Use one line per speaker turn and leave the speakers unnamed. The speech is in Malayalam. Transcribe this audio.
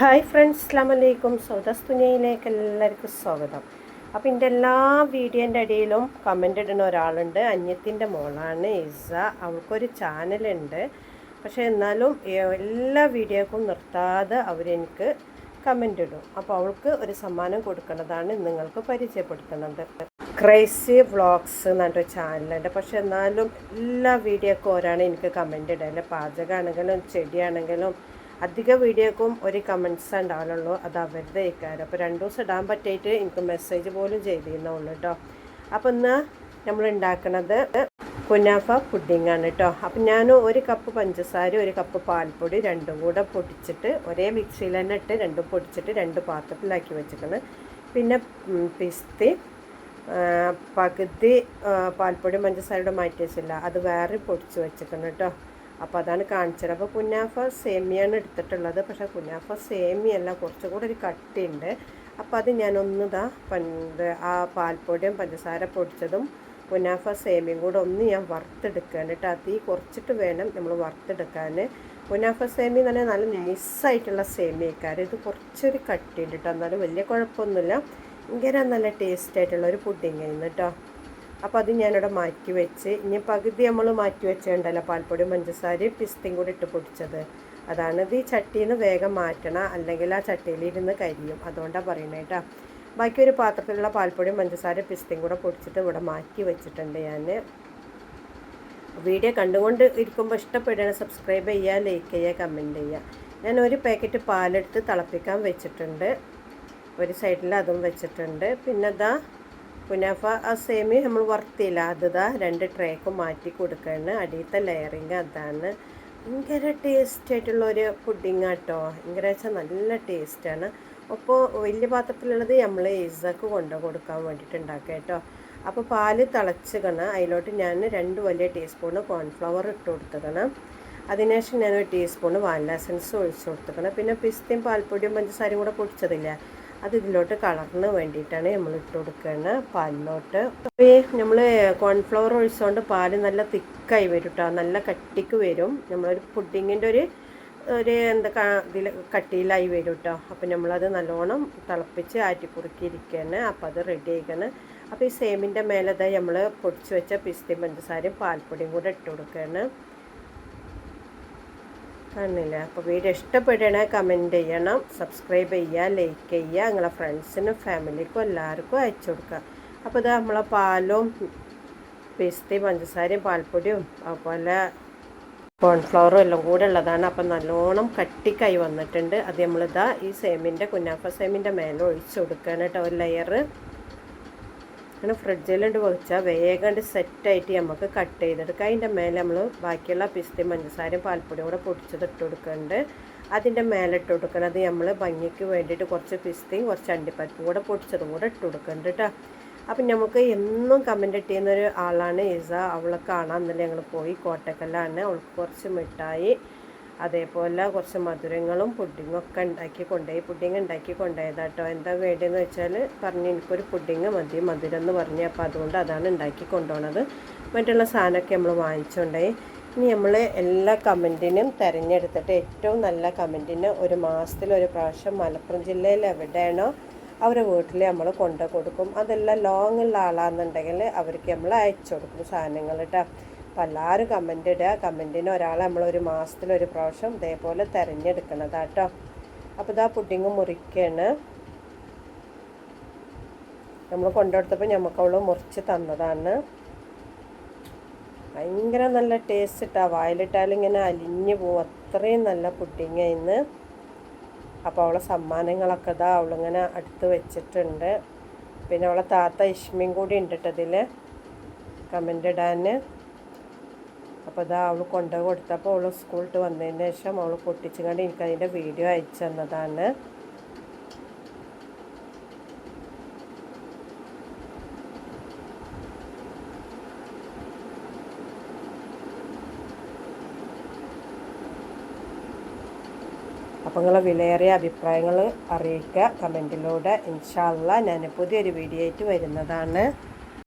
ഹായ് ഫ്രണ്ട്സ് അസ്ലാമലൈക്കും സൗദാസ് തുനിയയിലേക്ക് എല്ലാവർക്കും സ്വാഗതം. അപ്പോൾ എന്റെ എല്ലാ വീഡിയോന്റെ അടിയിലും കമന്റ് ഇടുന്ന ഒരാളുണ്ട്. അന്യത്തിന്റെ മോളാണ് ഇസ. അവൾക്കൊരു ചാനലുണ്ട്. പക്ഷേ എന്നാലും എല്ലാ വീഡിയോക്കും നിർത്താതെ അവരെനിക്ക് കമന്റ് ഇടും. അപ്പോൾ അവൾക്ക് ഒരു സമ്മാനം കൊടുക്കുന്നതാണ് നിങ്ങൾക്ക് പരിചയപ്പെടുത്തുന്നത്. ക്രൈസി വ്ളോഗ്സ് എന്നൊരു ചാനലുണ്ട്. പക്ഷെ എന്നാലും എല്ലാ വീഡിയോക്കും ഓരാണ് എനിക്ക് കമന്റ് ഇടൽ പാചകമാണെങ്കിലും ചെടിയാണെങ്കിലും അധിക വീഡിയോക്കും ഒരു കമൻസ് ഉണ്ടാവുള്ളൂ അത് അവരുടെ ഇക്കാരം അപ്പോൾ രണ്ടു ദിവസം ഇടാൻ പറ്റിയിട്ട് എനിക്ക് മെസ്സേജ് പോലും ചെയ്തിരുന്നുള്ളൂ കേട്ടോ അപ്പോൾ ഇന്ന് നമ്മൾ ഉണ്ടാക്കുന്നത് കുനാഫ പുഡിംഗ് ആണ് കേട്ടോ അപ്പം ഞാൻ ഒരു കപ്പ് പഞ്ചസാര ഒരു കപ്പ് പാൽപ്പൊടി രണ്ടും കൂടെ പൊടിച്ചിട്ട് ഒരേ മിക്സിയിൽ തന്നെ ഇട്ട് രണ്ടും പൊടിച്ചിട്ട് രണ്ട് പാത്രത്തിലാക്കി വെച്ചിട്ടുണ്ട്. പിന്നെ പിസ്തി പകുതി പാൽപ്പൊടി പഞ്ചസാരയുടെ മാറ്റി വെച്ചില്ല അത് വേറെ പൊടിച്ച് വെച്ചിട്ടുണ്ട് കേട്ടോ അപ്പോൾ അതാണ് കാണിച്ചത്. അപ്പോൾ കുനാഫ സേമിയാണ് എടുത്തിട്ടുള്ളത്. പക്ഷേ കുനാഫ സേമിയല്ല കുറച്ചും കൂടെ ഒരു കട്ടിയുണ്ട്. അപ്പോൾ അത് ഞാനൊന്ന് ഇതാ പണ്ട് ആ പാൽപ്പൊടിയും പഞ്ചസാര പൊടിച്ചതും കുനാഫ സേമിയും കൂടെ ഒന്ന് ഞാൻ വറുത്തെടുക്കുകയാണ് കേട്ടോ. തീ കുറച്ചിട്ട് വേണം നമ്മൾ വറുത്തെടുക്കാൻ. കുനാഫ സേമി എന്ന് പറഞ്ഞാൽ നല്ല നൈസായിട്ടുള്ള സേമിയക്കാർ ഇത് കുറച്ചൊരു കട്ടിയുണ്ട് കേട്ടോ. എന്നാലും വലിയ കുഴപ്പമൊന്നുമില്ല. ഭയങ്കര നല്ല ടേസ്റ്റ് ആയിട്ടുള്ള ഒരു പുഡിങ് ആയിരുന്നു കേട്ടോ. അപ്പോൾ അത് ഞാനിവിടെ മാറ്റി വെച്ച്. ഇനി പകുതി നമ്മൾ മാറ്റി വെച്ചിട്ടുണ്ടല്ലോ പാൽപ്പൊടിയും പഞ്ചസാരയും പിസ്തയും കൂടി ഇട്ട് പൊടിച്ചത്. അതാണ് ഇത് ഈ ചട്ടിയിൽ നിന്ന് വേഗം മാറ്റണം അല്ലെങ്കിൽ ആ ചട്ടിയിലിരുന്ന് കരിയും. അതുകൊണ്ടാണ് പറയുന്നത് കേട്ടോ. ബാക്കി ഒരു പാത്രത്തിലുള്ള പാൽപ്പൊടിയും പഞ്ചസാരയും പിസ്തയും കൂടെ പൊടിച്ചിട്ട് ഇവിടെ മാറ്റി വെച്ചിട്ടുണ്ട് ഞാൻ വീഡിയോ കണ്ടുകൊണ്ട് ഇരിക്കുമ്പോൾ ഇഷ്ടപ്പെടുകയാണ് സബ്സ്ക്രൈബ് ചെയ്യുക ലൈക്ക് ചെയ്യുക കമന്റ് ചെയ്യുക. ഞാൻ ഒരു പാക്കറ്റ് പാലെടുത്ത് തിളപ്പിക്കാൻ വെച്ചിട്ടുണ്ട്. ഒരു സൈഡിൽ അതും വെച്ചിട്ടുണ്ട്. പിന്നെ ഇതാ കുനാഫ ആ സേമി നമ്മൾ വർത്തിയില്ല അത് രണ്ട് ട്രേക്ക് മാറ്റി കൊടുക്കുകയാണ് അടിയത്തെ ലെയറിങ് അതാണ്. ഭയങ്കര ടേസ്റ്റ് ആയിട്ടുള്ള ഒരു പുഡിങ് ആട്ടോ. ഭയങ്കര വെച്ചാൽ നല്ല ടേസ്റ്റാണ് അപ്പോൾ വലിയ പാത്രത്തിലുള്ളത് നമ്മൾ ഈസക്ക് കൊണ്ടു കൊടുക്കാൻ വേണ്ടിയിട്ട് ഉണ്ടാക്കുക കേട്ടോ. അപ്പോൾ പാൽ തിളച്ചുകണം അതിലോട്ട് ഞാൻ രണ്ട് വലിയ ടീസ്പൂണ് കോൺഫ്ലവർ ഇട്ട് കൊടുത്തുക്കണം അതിനുശേഷം ഞാൻ ഒരു ടീസ്പൂണ് വാനില എസൻസ് ഒഴിച്ചു കൊടുത്തുക്കണം പിന്നെ പിസ്തയും പാൽപ്പൊടിയും പഞ്ചസാരയും കൂടെ പൊടിച്ചതില്ല? അത് ഇതിലോട്ട് കളറിന് വേണ്ടിയിട്ടാണ് നമ്മൾ ഇട്ട് കൊടുക്കുന്നത് പാലിലോട്ട്. നമ്മൾ കോൺഫ്ലവർ ഒഴിച്ചുകൊണ്ട് പാൽ നല്ല തിക്കായി വരും കേട്ടോ നല്ല കട്ടിക്ക് വരും. നമ്മളൊരു പുഡിങ്ങിന്റെ ഒരു ഒരു എന്താ ഇതിൽ കട്ടിയിലായി വരും കേട്ടോ അപ്പം നമ്മളത് നല്ലോണം തിളപ്പിച്ച് ആറ്റിക്കുറുക്കിയിരിക്കുകയാണ് അപ്പം അത് റെഡി ആയിക്കാണ്. അപ്പോൾ ഈ സേമിന്റെ മേലെ നമ്മൾ പൊടിച്ച് വെച്ച പിസ്തി പഞ്ചസാരയും പാൽപ്പൊടിയും കൂടെ ഇട്ട് കൊടുക്കുകയാണ് കാണില്ല അപ്പോൾ വീഡിയോ ഇഷ്ടപ്പെടണേ കമന്റ് ചെയ്യണം സബ്സ്ക്രൈബ് ചെയ്യുക ലൈക്ക് ചെയ്യുക നിങ്ങളെ ഫ്രണ്ട്സിനും ഫാമിലിക്കും എല്ലാവർക്കും അയച്ചു കൊടുക്കുക. അപ്പോൾ ഇത് നമ്മളെ പാലും പിസ്തയും പഞ്ചസാരയും പാൽപ്പൊടിയും അതുപോലെ കോൺഫ്ലവറും എല്ലാം കൂടെ ഉള്ളതാണ്. അപ്പം നല്ലോണം കട്ടിക്കായി വന്നിട്ടുണ്ട്. അത് നമ്മളിതാ ഈ സേമിന്റെ കുന്നാഫ സേമിന്റെ മേലെ ഒഴിച്ചു കൊടുക്കുകയാണ് കേട്ടോ ഒരു ലെയർ അങ്ങനെ ഫ്രിഡ്ജിലുണ്ട് വെച്ചാൽ വേഗം സെറ്റായിട്ട് നമുക്ക് കട്ട് ചെയ്തെടുക്കുക അതിന്റെ മേലെ നമ്മൾ ബാക്കിയുള്ള പിസ്തയും പഞ്ചസാരയും പാൽപ്പൊടിയും കൂടെ പൊടിച്ചത് ഇട്ട് കൊടുക്കുന്നുണ്ട് അതിന്റെ മേലെ ഇട്ട് കൊടുക്കുന്നത് നമ്മൾ ഭംഗിക്ക് വേണ്ടിയിട്ട് കുറച്ച് പിസ്തയും കുറച്ച് അണ്ടിപ്പരിപ്പും കൂടെ പൊടിച്ചതും കൂടെ ഇട്ട് കൊടുക്കുന്നുണ്ട് കേട്ടോ അപ്പം നമുക്ക് എന്നും കമന്റ് ഇട്ട് ഒരു ആളാണ് ഇസ. അവളെ കാണാൻ ഇന്നലെ ഞങ്ങൾ പോയി. കോട്ടക്കല്ലാണ്. അവൾക്ക് കുറച്ച് മിഠായി അതേപോലെ കുറച്ച് മധുരങ്ങളും പുഡിങ്ങും ഒക്കെ ഉണ്ടാക്കി കൊണ്ടുപോയി. പുഡിങ് ഉണ്ടാക്കി കൊണ്ടുപോയതാട്ടോ എന്താ വേണ്ടതെന്ന് വെച്ചാൽ പറഞ്ഞ് എനിക്കൊരു പുഡിങ് മതി മധുരം എന്ന് പറഞ്ഞു. അപ്പോൾ അതുകൊണ്ട് അതാണ് ഉണ്ടാക്കി കൊണ്ടുപോണത്. മറ്റുള്ള സാധനമൊക്കെ നമ്മൾ വാങ്ങിച്ചുകൊണ്ടുപോയി. ഇനി നമ്മൾ എല്ലാ കമന്റിനും തിരഞ്ഞെടുത്തിട്ട് ഏറ്റവും നല്ല കമന്റിന് ഒരു മാസത്തിൽ ഒരു പ്രാവശ്യം മലപ്പുറം ജില്ലയിൽ എവിടെയാണോ അവരുടെ വീട്ടിൽ നമ്മൾ കൊണ്ടു കൊടുക്കും. അതെല്ലാം ലോങ്ങുള്ള ആളാണെന്നുണ്ടെങ്കിൽ അവർക്ക് നമ്മൾ അയച്ചു കൊടുക്കും സാധനങ്ങൾ കേട്ടോ അപ്പോൾ എല്ലാവരും കമന്റ് ഇടുക. കമന്റിന് ഒരാളെ നമ്മൾ ഒരു മാസത്തിൽ ഒരു പ്രാവശ്യം ഇതേപോലെ തിരഞ്ഞെടുക്കണതാട്ടോ. അപ്പോൾ ഇതാ പുഡിങ് മുറിക്കാണ്. നമ്മൾ കൊണ്ടുകൊടുത്തപ്പോൾ നമുക്ക് അവൾ മുറിച്ച് തന്നതാണ്. ഭയങ്കര നല്ല ടേസ്റ്റ് ഇട്ടാ. വായിലിട്ടാൽ അലിഞ്ഞു പോകും അത്രയും നല്ല പുഡിങ് ഇന്ന്. അപ്പോൾ അവളെ സമ്മാനങ്ങളൊക്കെ ഇതാ അവളിങ്ങനെ അടുത്ത് വെച്ചിട്ടുണ്ട്. പിന്നെ അവളെ താത്ത ഇഷ്മയും കൂടി ഉണ്ട് കേട്ടതിൽ കമന്റ് ഇടാൻ അപ്പോൾ ഇതാ അവൾ കൊണ്ടു കൊടുത്തപ്പോൾ അവൾ സ്കൂളിട്ട് വന്നതിന് ശേഷം അവൾ പൊട്ടിച്ചു കണ്ട് എനിക്കതിന്റെ വീഡിയോ അയച്ചു തന്നതാണ്. അപ്പോൾ നിങ്ങളെ വിലയേറിയ അഭിപ്രായങ്ങൾ അറിയിക്കുക. കമന്റിലൂടെ ഇൻഷാല്ല ഞാൻ പുതിയൊരു വീഡിയോ ആയിട്ട് വരുന്നതാണ്.